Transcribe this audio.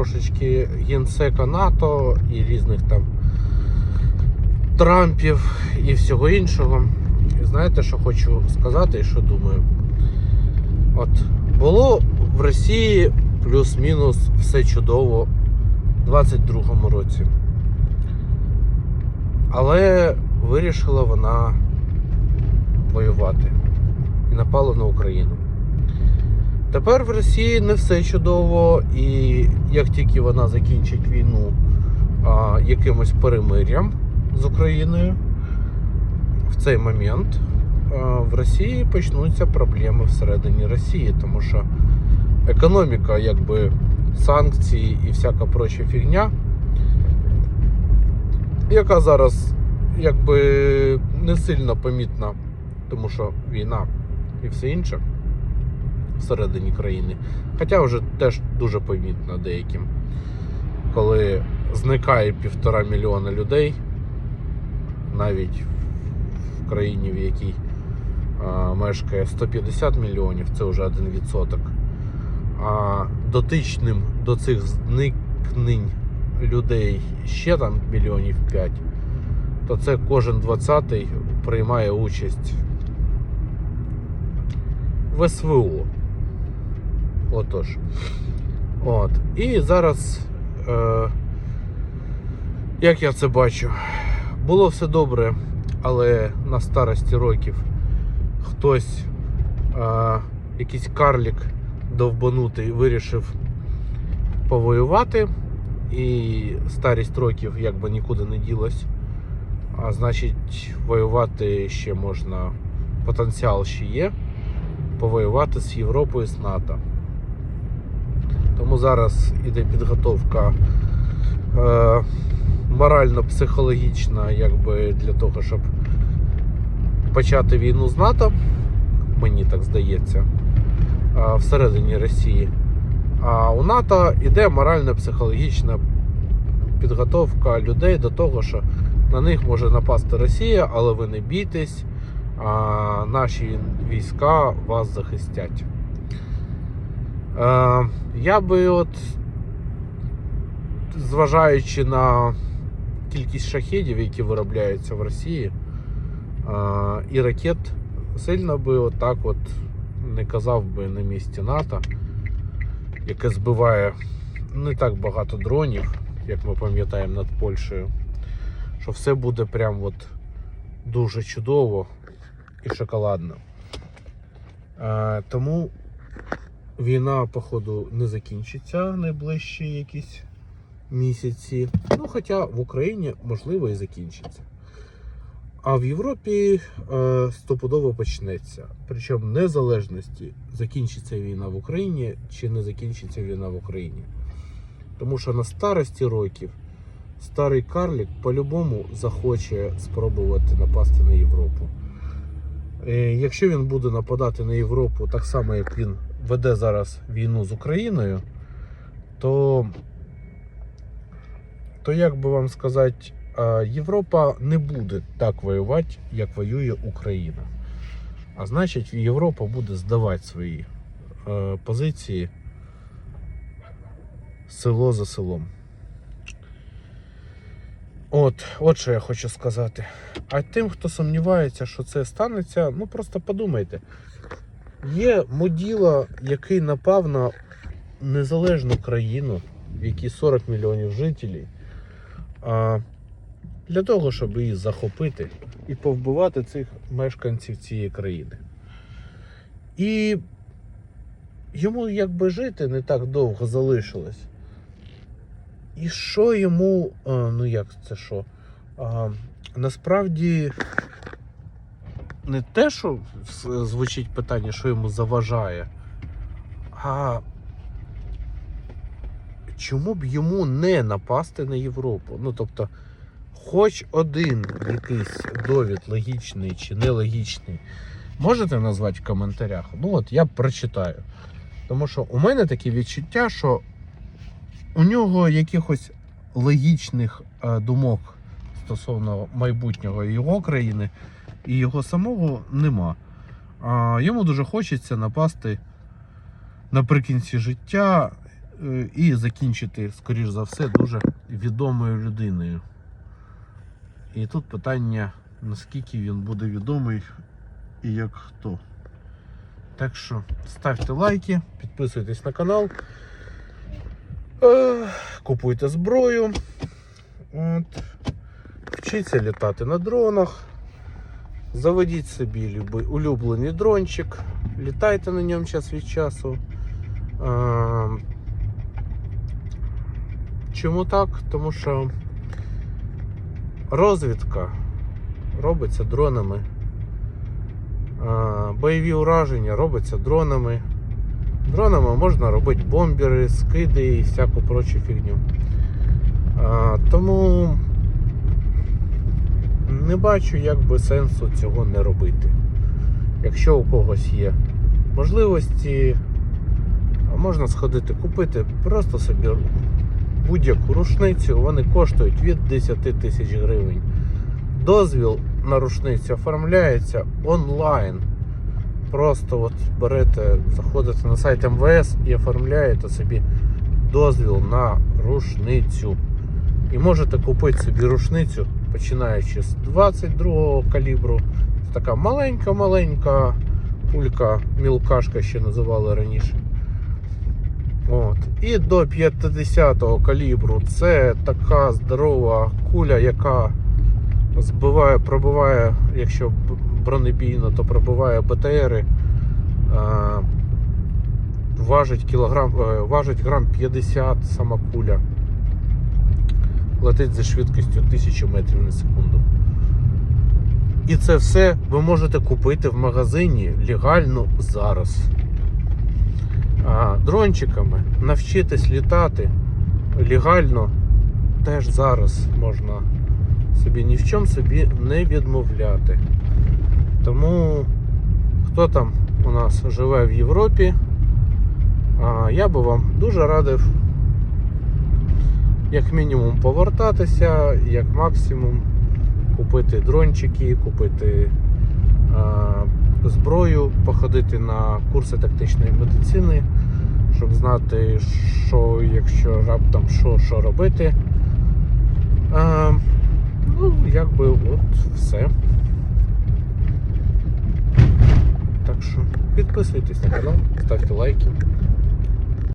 трошечки генсека НАТО і різних там Трампів і всього іншого. І знаєте, що хочу сказати і що думаю? От було в Росії плюс-мінус все чудово в 22-му році. Але вирішила вона воювати і напала на Україну. Тепер в Росії не все чудово, і як тільки вона закінчить війну а, якимось перемир'ям з Україною, в цей момент а, в Росії почнуться проблеми всередині Росії, тому що економіка, якби санкції і всяка проча фігня, яка зараз якби не сильно помітна, тому що війна і все інше всередині країни. Хоча вже теж дуже помітно деяким, коли зникає півтора мільйона людей, навіть в країні, в якій а, мешкає 150 мільйонів, це вже 1%. А дотичним до цих зникнень людей ще там мільйонів 5, то це кожен 20-й приймає участь в СВО. Отож. От. І зараз, е, як я це бачу, було все добре, але на старості років хтось, е, якийсь карлік довбанутий, вирішив повоювати, і старість років якби нікуди не ділась. А значить, воювати ще можна, потенціал ще є, повоювати з Європою, з НАТО. Тому зараз іде підготовка е, морально-психологічна, якби для того, щоб почати війну з НАТО, мені так здається, е, всередині Росії. А у НАТО іде морально-психологічна підготовка людей до того, що на них може напасти Росія, але ви не бійтесь, а наші війська вас захистять. Е, я би от, зважаючи на кількість шахедів, які виробляються в Росії, е, і ракет, сильно би отак от не казав би на місці НАТО, яке збиває не так багато дронів, як ми пам'ятаємо над Польщею, що все буде прям от дуже чудово і шоколадно. Е, тому війна, походу, не закінчиться найближчі якісь місяці. Ну, хоча в Україні, можливо, і закінчиться. А в Європі е, стопудово почнеться. Причому незалежності, закінчиться війна в Україні чи не закінчиться війна в Україні. Тому що на старості років старий карлік по-любому захоче спробувати напасти на Європу. Е, Якщо він буде нападати на Європу так само, як він веде зараз війну з Україною, то, то як би вам сказати, Європа не буде так воювати, як воює Україна. А значить, Європа буде здавати свої е, позиції село за селом. От, от що я хочу сказати. А тим, хто сумнівається, що це станеться, ну просто подумайте. Є моділа, який напав на незалежну країну, в якій 40 мільйонів жителів, а, для того, щоб її захопити і повбивати цих мешканців цієї країни. І йому якби жити не так довго залишилось. І що йому, ну як це що? А, насправді не те, що звучить питання, що йому заважає, а чому б йому не напасти на Європу? Ну тобто, хоч один якийсь довід логічний чи нелогічний, можете назвати в коментарях? Ну от я прочитаю. Тому що у мене таке відчуття, що у нього якихось логічних е, думок стосовно майбутнього його країни і його самого нема. А йому дуже хочеться напасти наприкінці життя е, і закінчити, скоріш за все, дуже відомою людиною. І тут питання, наскільки він буде відомий і як хто. Так що ставте лайки, підписуйтесь на канал, е, купуйте зброю, от, вчіться літати на дронах, заведіть собі любий улюблений дрончик, літайте на ньому час від часу. Чому так? Тому що розвідка робиться дронами. Бойові ураження робиться дронами. Дронами можна робити бомбери, скиди і всяку прочу фігню. Тому не бачу як би сенсу цього не робити. Якщо у когось є можливості, можна сходити купити просто собі будь-яку рушницю, вони коштують від 10 тисяч гривень. Дозвіл на рушницю оформляється онлайн. Просто от берете, заходите на сайт МВС і оформляєте собі дозвіл на рушницю. І можете купити собі рушницю, починаючи з 22-го калібру. Це така маленька-маленька пулька, мілкашка ще називали раніше. От. І до 50-го калібру це така здорова куля, яка збиває, пробиває, якщо бронебійно, то пробиває БТРи. Важить кілограм, е, важить грам 50 сама куля. Летить зі швидкістю 1000 метрів на секунду. І це все ви можете купити в магазині легально зараз. А дрончиками навчитись літати легально теж зараз можна собі ні в чому собі не відмовляти. Тому хто там у нас живе в Європі, я би вам дуже радив як мінімум повертатися, як максимум купити дрончики, купити а, зброю, походити на курси тактичної медицини, щоб знати, що якщо раптом що, що робити. А, ну, якби от все. Так що підписуйтесь на канал, ставте лайки.